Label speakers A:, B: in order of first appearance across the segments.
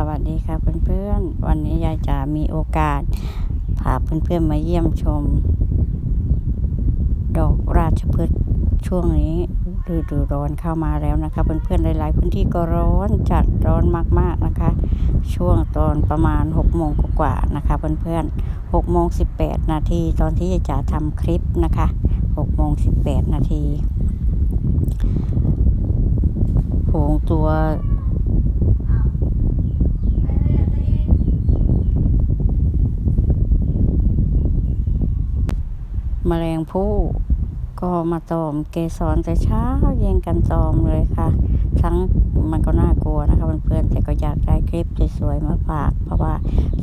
A: สวัสดีค่ะเพื่อนๆ วันนี้ยายจ๋ามีโอกาสพาเพื่อนๆมาเยี่ยมชม ดอกราชพฤกษ์ช่วงนี้ฤดูร้อนเข้ามาแล้วนะคะเพื่อนๆหลายๆพื้นที่ก็ร้อนจัดร้อนมากๆนะคะ ช่วงตอนประมาณ6โมงกว่าๆนะคะเพื่อนๆ6โมง18 นาทีตอนที่ยายจ๋าทำคลิปนะคะ6โมง18 นาทีโหงตัว แมลง ผู้ก็มาตอมเกสรแต่เช้าเย็นกันตอมเลยค่ะ ทั้งมันก็น่ากลัวนะคะเพื่อนๆแต่ก็อยากได้คลิปสวยๆมาฝาก เพราะว่า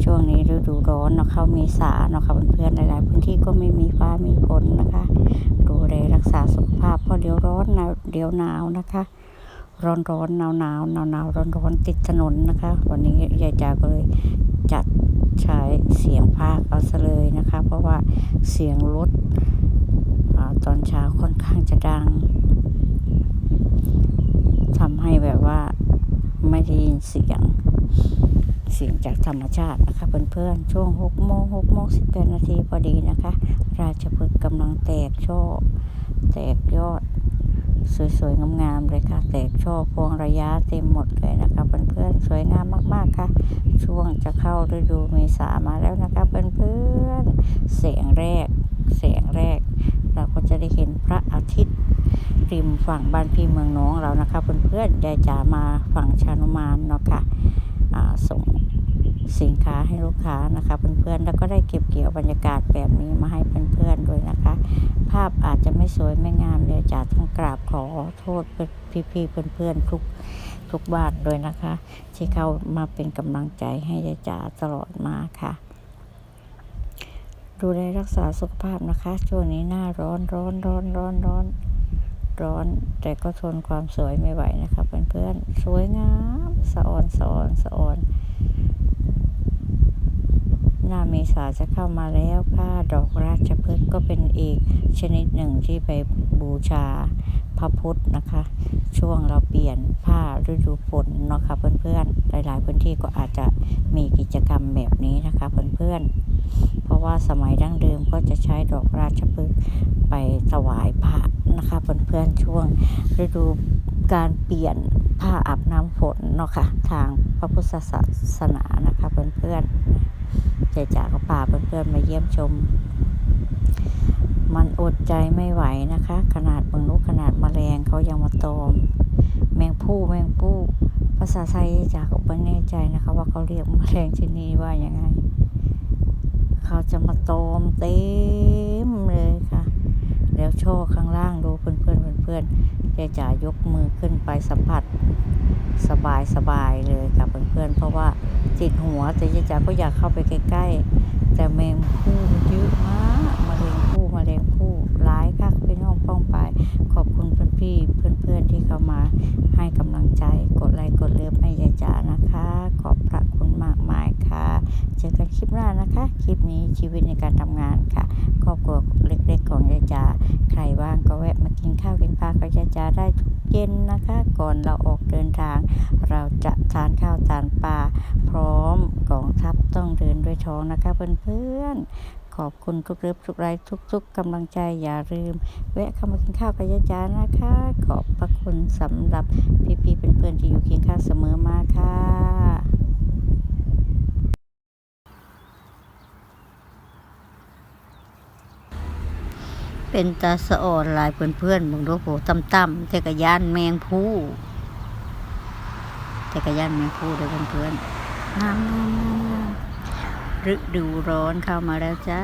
A: ช่วงนี้ฤดูร้อนเนาะเข้าเมษาเนาะค่ะเพื่อนๆหลายๆพื้นที่ก็ไม่มีฟ้ามีฝนนะคะ ดูแลรักษาสุขภาพเพราะเดี๋ยวร้อนนาวเดี๋ยวหนาวนะคะ ร้อนร้อนหนาวหนาวหนาวหนาวร้อนร้อนติดถนนนะคะ วันนี้ยายจาก็เลยจัดใช้เสียงภาคเอาซะเลยนะคะ เพราะว่าเสียงรถ ตอนเช้าค่อนข้างจะดังทำให้แบบว่าไม่ได้ยินเสียง เสียงจากธรรมชาตินะคะเพื่อนๆช่วง6โมง6โมง18นาทีพอดีนะคะ ราชพฤกษ์กำลังแตกช่อแตกยอด สวยๆงามๆเลยค่ะ แตกช่อพวงระยะเต็มหมดเลยนะคะเพื่อนๆสวยงามมากๆค่ะ ช่วงจะเข้าฤดูเมษามาแล้วนะคะเพื่อนๆแสงแรกแสงแรก เราก็จะได้เห็นพระอาทิตย์ริมฝั่งบ้านพี่เมืองน้องเรานะคะเพื่อนๆยายจ๋ามาฝั่งชานุมานเนาะค่ะอ่าส่งสินค้าให้ลูกค้านะคะเพื่อนๆแล้วก็ได้เก็บเกี่ยวบรรยากาศแบบนี้มาให้เพื่อนๆด้วยนะคะ ภาพอาจจะไม่สวยไม่งามเลยจ๋าต้องกราบขอโทษพี่ๆเพื่อนๆทุกทุกบ้านด้วยนะคะ ที่เขามาเป็นกำลังใจให้ยายจ๋าตลอดมาค่ะ ดูแลรักษาสุขภาพนะคะ ช่วงนี้หน้าร้อนร้อนร้อนร้อนร้อนร้อน แต่ก็ทนความสวยไม่ไหวนะคะเพื่อนๆสวยงามสะออนสะออนสะออน น้าเมษาจะเข้ามาแล้วค่ะ ดอกราชพฤกษ์ก็เป็นอีกชนิดหนึ่งที่ไปบูชาพระพุทธนะคะ ช่วงเราเปลี่ยนผ้าฤดูฝนเนาะค่ะเพื่อนๆ หลาย ๆ พื้นที่ก็อาจจะมีกิจกรรมแบบนี้นะคะเพื่อนๆ เพราะว่าสมัยดั้งเดิมก็จะใช้ดอกราชพฤกษ์ไปถวายพระนะคะเพื่อนๆ ช่วงฤดูการเปลี่ยนผ้าอาบน้ำฝนเนาะค่ะทางพระพุทธศาสนานะคะเพื่อนๆ เจจ่าก็พาเพื่อนๆมาเยี่ยมชม มันอดใจไม่ไหวนะคะ ขนาดบางนุกขนาดมแมลงเขายังมาตอม แมงผู้แมงผู้ภาษาไทยจากก็ไม่แน่ใจนะคะ ว่าเขาเรียกมแมลงชนิดว่าอยังไงเขาจะมาตอมเต็มเลยค่ะ แล้วโชว์ข้างล่างดูเพื่อนเพื่อนๆเพื่อนๆยจ๋ายกมือขึ้นไปสัมผัสสบายสบายเลยค่ะเพื่อนๆเพราะว่า ติดหัวแต่ยายจ๋าก็อยากเข้าไปใกล้ๆแต่แมงผู้เยอะมากมะเร็งผู้มะเร็งผู้ร้ายค่ะพี่น้องป้องไปขอบคุณเพื่อนพี่เพื่อนๆที่เข้ามาให้กำลังใจกดไลค์กดเลิฟให้ยายจ๋านะคะ ขอบพระคุณมากมายค่ะ เจอกันคลิปหน้านะคะ คลิปนี้ชีวิตในการทำงานค่ะครอบครัวเล็กๆของยายจ๋าใครว่างก็แวะมากินข้าวกินปลากับยายจ๋าได้ทุก เย็นนะคะ ก่อนเราออกเดินทาง เราจะทานข้าวทานปลาพร้อมกองทัพต้องเดินด้วยท้องนะคะเพื่อนๆขอบคุณทุกเลิฟทุกไลค์ทุก ๆกำลังใจอย่าลืม แวะเข้ามากินข้าวกับยายจ๋านะคะ ขอบพระคุณสำหรับพี่ๆเพื่อนๆที่อยู่เคียงข้างเสมอมาค่ะ เป็นตาสะอ่อนหลายเพื่อนๆมึงดูโหต่ำๆแต่กะยานแมงผู้แต่กะยานแมงผู้เด้อเพื่อนๆงามๆๆๆฤดูร้อนเข้ามาแล้วจ้า